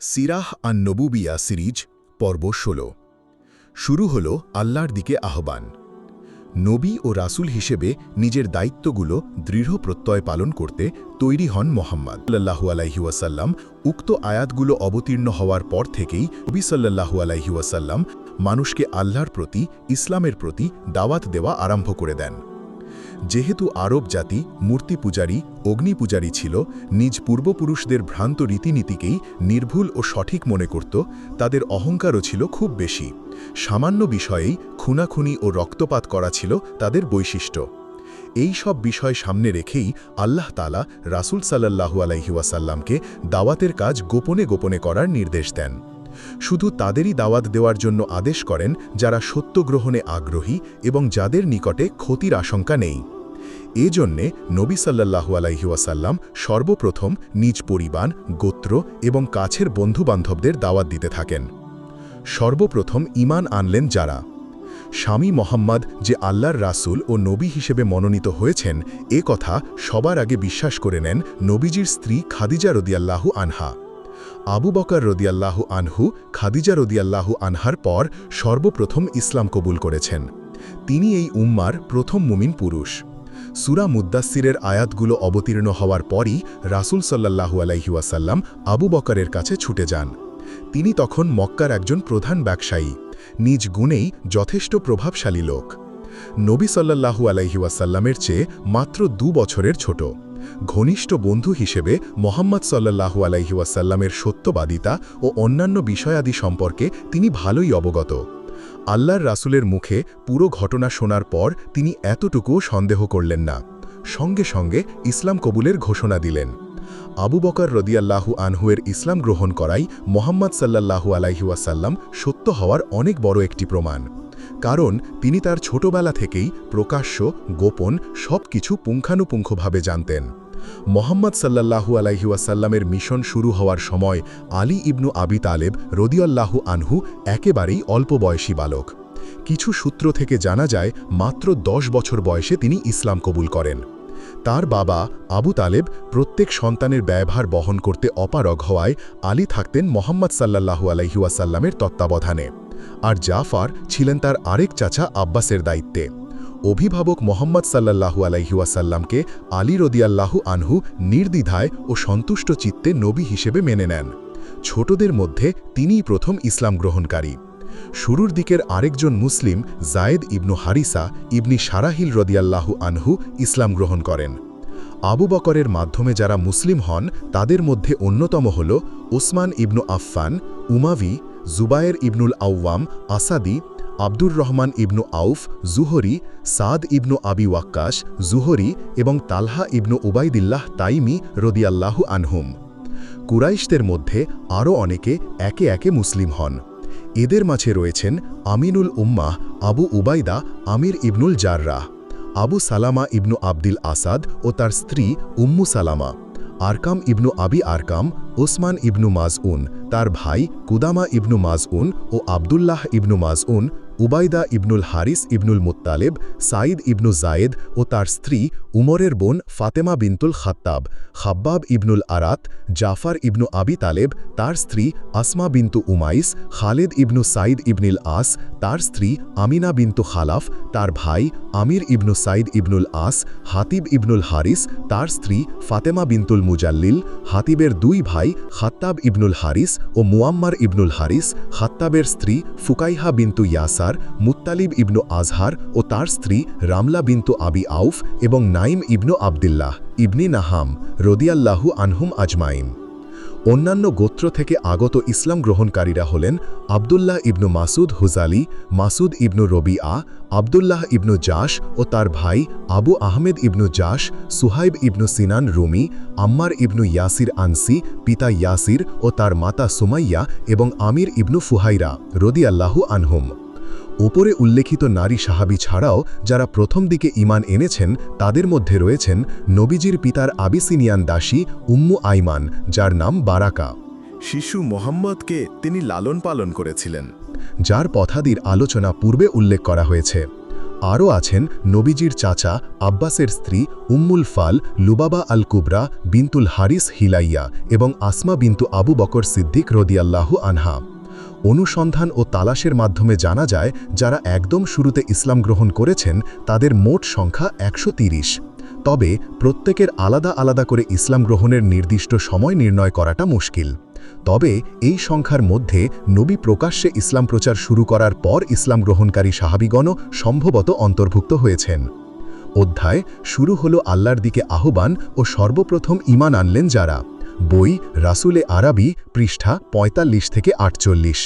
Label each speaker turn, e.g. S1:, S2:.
S1: সিরাহ আন নবুবিয়া series, পর্ব ১৬ শুরু হল আল্লাহর দিকে আহ্বান। নবী ও রাসূল হিসেবে নিজের দায়িত্বগুলো দৃঢ় প্রত্যয় পালন করতে তৈরি হন মোহাম্মদ। সাল্লাহু আলাইহি ওয়াসাল্লাম উক্ত আয়াতগুলো অবতীর্ণ হওয়ার পর থেকেই নবী সাল্লাহু আলাইহি ওয়াসাল্লাম মানুষকে আল্লাহর প্রতি, ইসলামের প্রতি দাওয়াত দেওয়া আরম্ভ করে দেন। যেহেতু আরব জাতি মূর্তি পূজারী, অগ্নি পূজারী ছিল, নিজ পূর্বপুরুষদের ভ্রান্ত রীতিনীতিকেই নির্ভুল ও সঠিক মনে করত, তাদের অহংকারও ছিল খুব বেশি। সামান্য বিষয়েই খুনাখুনি ও রক্তপাত করা ছিল তাদের বৈশিষ্ট্য। এই সব বিষয় সামনে রেখেই আল্লাহ তালা রাসুল সাল্লাহু আলাইহিওয়াসাল্লামকে দাওয়াতের কাজ গোপনে গোপনে করার নির্দেশ দেন। শুধু তাদেরই দাওয়াত দেওয়ার জন্য আদেশ করেন যারা সত্য গ্রহণে আগ্রহী এবং যাদের নিকটে ক্ষতির আশঙ্কা নেই। এজন্যে নবী সাল্লাহু আলাইহুয়াসাল্লাম সর্বপ্রথম নিজ পরিবার, গোত্র এবং কাছের বন্ধুবান্ধবদের দাওয়াত দিতে থাকেন। সর্বপ্রথম ইমান আনলেন যারা? স্বামী মোহাম্মদ যে আল্লাহর রাসূল ও নবী হিসেবে মনোনীত হয়েছেন, এ কথা সবার আগে বিশ্বাস করে নেন নবীজির স্ত্রী খাদিজা রদিয়াল্লাহু আনহা। আবু বকার রদিয়াল্লাহু আনহু, খাদিজা রদিয়াল্লাহু আনহার পর সর্বপ্রথম ইসলাম কবুল করেছেন। তিনি এই উম্মার প্রথম মুমিন পুরুষ। সুরা মুদ্দাসিরের আয়াতগুলো অবতীর্ণ হওয়ার পরই রাসুল সাল্লাহু আলাইহুয়াসাল্লাম আবু বকরের কাছে ছুটে যান। তিনি তখন মক্কার একজন প্রধান ব্যবসায়ী, নিজ গুণেই যথেষ্ট প্রভাবশালী লোক। নবী সাল্লাহু আলাইহুয়াসাল্লামের চেয়ে মাত্র দু বছরের ছোট। ঘনিষ্ঠ বন্ধু হিসেবে মোহাম্মদ সাল্লাহু আলাইহুয়াসাল্লামের সত্যবাদিতা ও অন্যান্য বিষয়াদি সম্পর্কে তিনি ভালোই অবগত। আল্লাহর রাসুলের মুখে পুরো ঘটনা শোনার পর তিনি এতটুকুও সন্দেহ করলেন না। সঙ্গে সঙ্গে ইসলাম কবুলের ঘোষণা দিলেন। আবু বকর রদিয়াল্লাহু আনহুয়ের ইসলাম গ্রহণ করাই মোহাম্মদ সাল্লাল্লাহু আলাইহুয়াসাল্লাম সত্য হওয়ার অনেক বড় একটি প্রমাণ। কারণ তিনি তার ছোটবেলা থেকেই প্রকাশ্য, গোপন সব কিছু পুঙ্খানুপুঙ্খভাবে জানতেন। মোহাম্মদ সাল্লাল্লাহু আলাইহুয়াসাল্লামের মিশন শুরু হওয়ার সময় আলী ইবনু আবি তালেব রদিয়াল্লাহু আনহু একেবারেই অল্প বয়সী বালক। কিছু সূত্র থেকে জানা যায়, মাত্র দশ বছর বয়সে তিনি ইসলাম কবুল করেন। তার বাবা আবু তালেব প্রত্যেক সন্তানের ব্যয়ভার বহন করতে অপারগ হওয়ায় আলী থাকতেন মোহাম্মদ সাল্লাহু আলাইহুয়াসাল্লামের তত্ত্বাবধানে। আর জাফার ছিলেন তার আরেক চাচা আব্বাসের দায়িত্বে। অভিভাবক মোহাম্মদ সাল্লাহু আলাইহুয়াসাল্লামকে আলী রদিয়াল্লাহু আনহু নির্দ্বিধায় ও সন্তুষ্ট চিত্তে নবী হিসেবে মেনে নেন। ছোটদের মধ্যে তিনিই প্রথম ইসলাম গ্রহণকারী। শুরুর দিকের আরেকজন মুসলিম জায়েদ ইবনু হারিসা ইবনি সারাহিল রদিয়াল্লাহু আনহু ইসলাম গ্রহণ করেন। আবু বকরের মাধ্যমে যারা মুসলিম হন, তাদের মধ্যে অন্যতম হল Osman ibnu Affan, Umavi Zubair ibnul Awwam Asadi, Abdur Rahman ibnu Auf, Zuhri, Saad ibnu Abi Waqqas, Zuhri এবং তালহা ইবনু উবাইদিল্লাহ তাইমি রদিয়াল্লাহু আনহুম। কুরাইশদের মধ্যে আরও অনেকে একে একে মুসলিম হন। এদের মাঝে রয়েছেন আমিনুল উম্মাহ আবু উবাইদা আমির ইবনুল জাররাহ, আবু সালামা ইবনু আবদিল আসাদ ও তার স্ত্রী উম্মু সালামা। আরকাম ইবনু আবি আরকাম, ওসমান ইবনু মাজউন, তার ভাই কুদামা ইবনু মাজউন ও আবদুল্লাহ ইবনু মাজউন উবাইদা ইবনুল হারিস ইবনুল মুত্তালেব, সাঈদ ইবনু জায়েদ ও তার স্ত্রী উমরের বোন ফাতেমা বিনতুল খাত্তাব হাব্বাব ইবনুল আরাত, জাফার ইবনু আবি তালেব, তার স্ত্রী আসমা বিন্তু উমাইস, খালেদ ইবনু সাইদ ইবনিল আস, তার স্ত্রী আমিনা বিন্তু খালাফ, তার ভাই আমির ইবনু সাইদ ইবনুল আস, হাতিব ইবনুল হারিস, তার স্ত্রী ফাতেমা বিনতুল মুজাল্লিল, হাতিবের দুই ভাই খাত্তাব ইবনুল হারিস ও মুয়াম্মার ইবনুল হারিস, খাত্তাবের স্ত্রী ফুকাইহা বিন্তু ইয়াসার মুত্তালিব ইবনু আজহার ও তার স্ত্রী রামলা বিন্তু আবি আউফ এবং নাইম ইবনু আবদুল্লাহ ইবনি নাহাম রদিয়াল্লাহু আনহুম আজমাইন। অন্যান্য গোত্র থেকে আগত ইসলাম গ্রহণকারীরা হলেন আবদুল্লাহ ইবনু মাসুদ হুজালি, মাসুদ ইবনু রবিআ, আবদুল্লাহ ইবনু জাস ও তার ভাই আবু আহমেদ ইবনু জাস সুহাইব ইবনু সিনান রুমি, আম্মার ইবনু ইয়াসির আনসি, পিতা ইয়াসির ও তার মাতা সুমাইয়া এবং আমির ইবনু ফুহাইরা রদিয়াল্লাহু আনহুম। ওপরে উল্লেখিত নারী সাহাবি ছাড়াও যারা প্রথম দিকে ইমান এনেছেন তাদের মধ্যে রয়েছেন নবীজির পিতার আবিসিনিয়ান দাসী উম্মু আইমান যার নাম বারাকা।
S2: শিশু মোহাম্মদকে তিনি লালন পালন করেছিলেন।
S1: যার পথাদির আলোচনা পূর্বে উল্লেখ করা হয়েছে। আরও আছেন নবীজির চাচা আব্বাসের স্ত্রী উম্মুল ফাল লুবাবা আল কুবরা বিন্তুল হারিস হিলাইয়া এবং আসমা বিন্তু আবু বকর সিদ্দিক রদিয়াল্লাহু আনহা। অনুসন্ধান ও তালাশের মাধ্যমে জানা যায়, যারা একদম শুরুতে ইসলাম গ্রহণ করেছেন, তাদের মোট সংখ্যা একশো তবে প্রত্যেকের আলাদা আলাদা করে ইসলাম গ্রহণের নির্দিষ্ট সময় নির্ণয় করাটা মুশকিল। তবে এই সংখ্যার মধ্যে নবী প্রকাশ্যে ইসলাম প্রচার শুরু করার পর ইসলাম গ্রহণকারী সাহাবিগণও সম্ভবত অন্তর্ভুক্ত হয়েছেন। অধ্যায় শুরু হলো আল্লাহর দিকে আহ্বান ও সর্বপ্রথম ইমান আনলেন যারা। বই রাসুলে আরাবি পৃষ্ঠা ৪৫ থেকে আটচল্লিশ।